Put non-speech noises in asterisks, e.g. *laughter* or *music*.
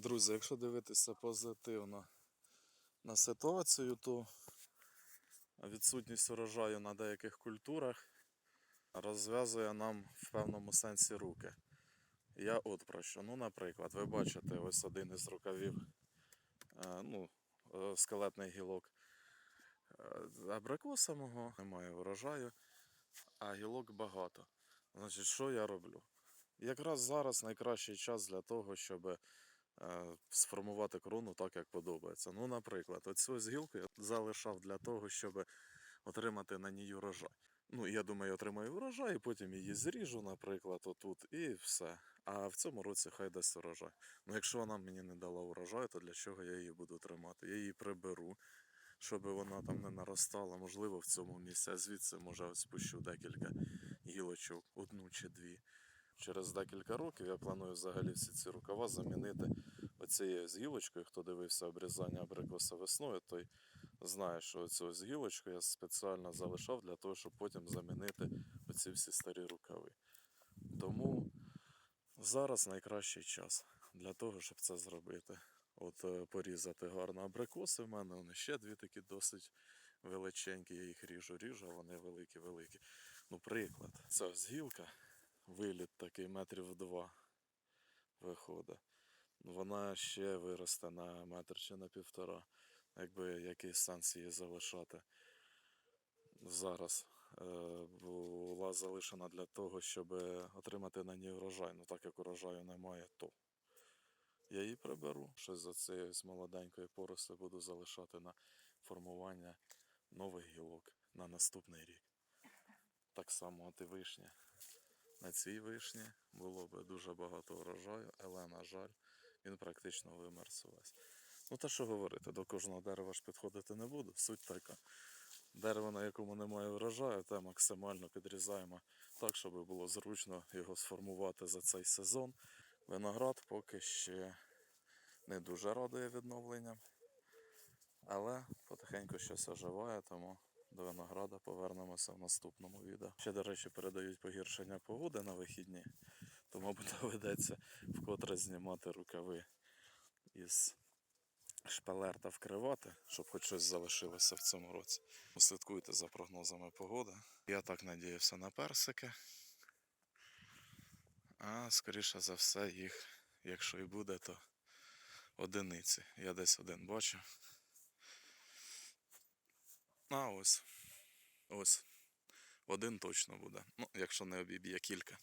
Друзі, якщо дивитися позитивно на ситуацію, то відсутність урожаю на деяких культурах розв'язує нам в певному сенсі руки. Я от про що. Ну, наприклад, ви бачите ось один із рукавів, е, ну, е, скелетний гілок е, абрикоса мого, немає урожаю, а гілок багато. Значить, що я роблю? Якраз зараз найкращий час для того, щоб сформувати крону так, як подобається. Ну, наприклад, оцю ось гілку я залишав для того, щоб отримати на ній урожай. Ну, я думаю, отримаю урожай, і потім її зріжу, наприклад, отут, і все. А в цьому році хай дасть урожай. Ну, якщо вона мені не дала урожаю, то для чого я її буду тримати? Я її приберу, щоб вона там не наростала. Можливо, в цьому місці. Звідси, може, спущу декілька гілочок, одну чи дві. Через декілька років я планую взагалі всі ці рукава замінити оцією з гілочкою. Хто дивився обрізання абрикоса весною, той знає, що цю ось гілочку я спеціально залишав для того, щоб потім замінити оці всі старі рукави. Тому зараз найкращий час для того, щоб це зробити. От е, порізати гарно абрикоси в мене, вони ще дві такі досить величенькі, я їх ріжу, ріжу, а вони великі-великі. Ну, приклад, ця ось гілка, виліт такий метрів два виходить. Вона ще виросте на метр чи на півтора, якби якийсь її залишати зараз. Е, була залишена для того, щоб отримати на ній урожай. Ну так як урожаю немає, то я її приберу. Щось за цієї ось молоденької поросли буду залишати на формування нових гілок на наступний рік. Так само от і вишня. На цій вишні було б дуже багато урожаю, але, на жаль, він практично вимерз увесь. Ну та що говорити, до кожного дерева ж підходити не буду. Суть така. Дерево, на якому немає врожаю, те максимально підрізаємо так, щоб було зручно його сформувати за цей сезон. Виноград поки ще не дуже радує відновленням, але потихеньку щось оживає, тому до винограда повернемося в наступному відео. Ще, до речі, передають погіршення погоди на вихідні, тому мабуть, *laughs* доведеться вкотре знімати рукави із шпалер та вкривати, щоб хоч щось залишилося в цьому році. Слідкуйте за прогнозами погоди. Я так надіявся на персики. А скоріше за все їх, якщо і буде, то одиниці. Я десь один бачу. А ось. Ось. Один точно буде. Ну, якщо не обіб'є кілька.